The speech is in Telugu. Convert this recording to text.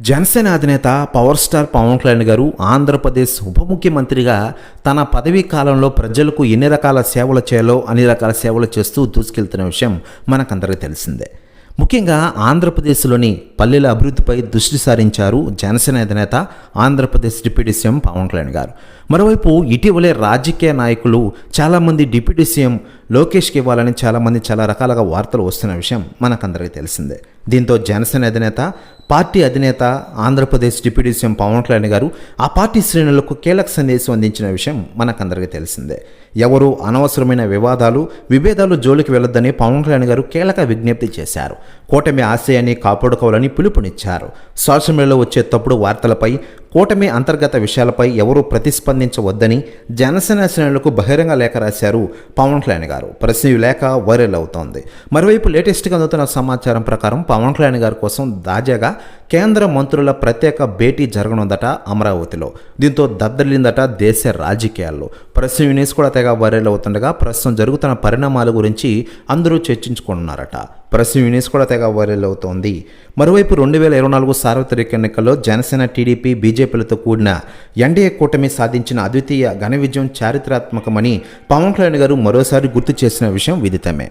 జనసేన అధినేత పవర్ స్టార్ పవన్ కళ్యాణ్ గారు ఆంధ్రప్రదేశ్ ఉప ముఖ్యమంత్రిగా తన పదవీ కాలంలో ప్రజలకు ఎన్ని రకాల సేవలు చేయాలో అన్ని రకాల సేవలు చేస్తూ దూసుకెళ్తున్న విషయం మనకందరికీ తెలిసిందే. ముఖ్యంగా ఆంధ్రప్రదేశ్లోని పల్లెల అభివృద్ధిపై దృష్టి సారించారు జనసేన అధినేత ఆంధ్రప్రదేశ్ డిప్యూటీ సీఎం పవన్ కళ్యాణ్ గారు. మరోవైపు ఇటీవలే రాజకీయ నాయకులు చాలామంది డిప్యూటీ సీఎం లోకేష్కి ఇవ్వాలని చాలామంది చాలా రకాలుగా వార్తలు వస్తున్న విషయం మనకందరికీ తెలిసిందే. దీంతో జనసేన అధినేత పార్టీ అధినేత ఆంధ్రప్రదేశ్ డిప్యూటీ సీఎం పవన్ కళ్యాణ్ గారు ఆ పార్టీ శ్రేణులకు కీలక సందేశం అందించిన విషయం మనకందరికీ తెలిసిందే. ఎవరు అనవసరమైన వివాదాలు విభేదాలు జోలికి వెళ్ళొద్దని పవన్ కళ్యాణ్ గారు కీలక విజ్ఞప్తి చేశారు. కూటమి ఆశయాన్ని కాపాడుకోవాలని పిలుపునిచ్చారు. సోషల్ మీడియాలో వచ్చే తప్పుడు వార్తలపై కూటమి అంతర్గత విషయాలపై ఎవరూ ప్రతిస్పందించవద్దని జనసేన శ్రేణులకు బహిరంగ లేఖ రాశారు పవన్ కళ్యాణ్ గారు. ప్రశ్న లేఖ వైరల్ అవుతోంది. మరోవైపు లేటెస్ట్గా అందుతున్న సమాచారం ప్రకారం పవన్ కళ్యాణ్ గారి కోసం తాజాగా కేంద్ర మంత్రుల ప్రత్యేక భేటీ జరగనుందట అమరావతిలో. దీంతో దద్దరిల్లిందట దేశ రాజకీయాల్లో. ప్రస్తుతం ఈ న్యూస్ కూడా తెగ వైరల్ అవుతుండగా ప్రస్తుతం జరుగుతున్న పరిణామాల గురించి అందరూ చర్చించుకుంటున్నారట. ప్రస్తుతం యూనిస్ కూడా తెగ వైరల్ అవుతోంది. మరోవైపు రెండు వేల ఇరవై నాలుగు సార్వత్రిక ఎన్నికల్లో జనసేన టీడీపీ బీజేపీలతో కూడిన ఎన్డీఏ కూటమి సాధించిన అద్వితీయ ఘన విజయం చారిత్రాత్మకమని పవన్ కళ్యాణ్ గారు మరోసారి గుర్తు చేసిన విషయం విదితమే.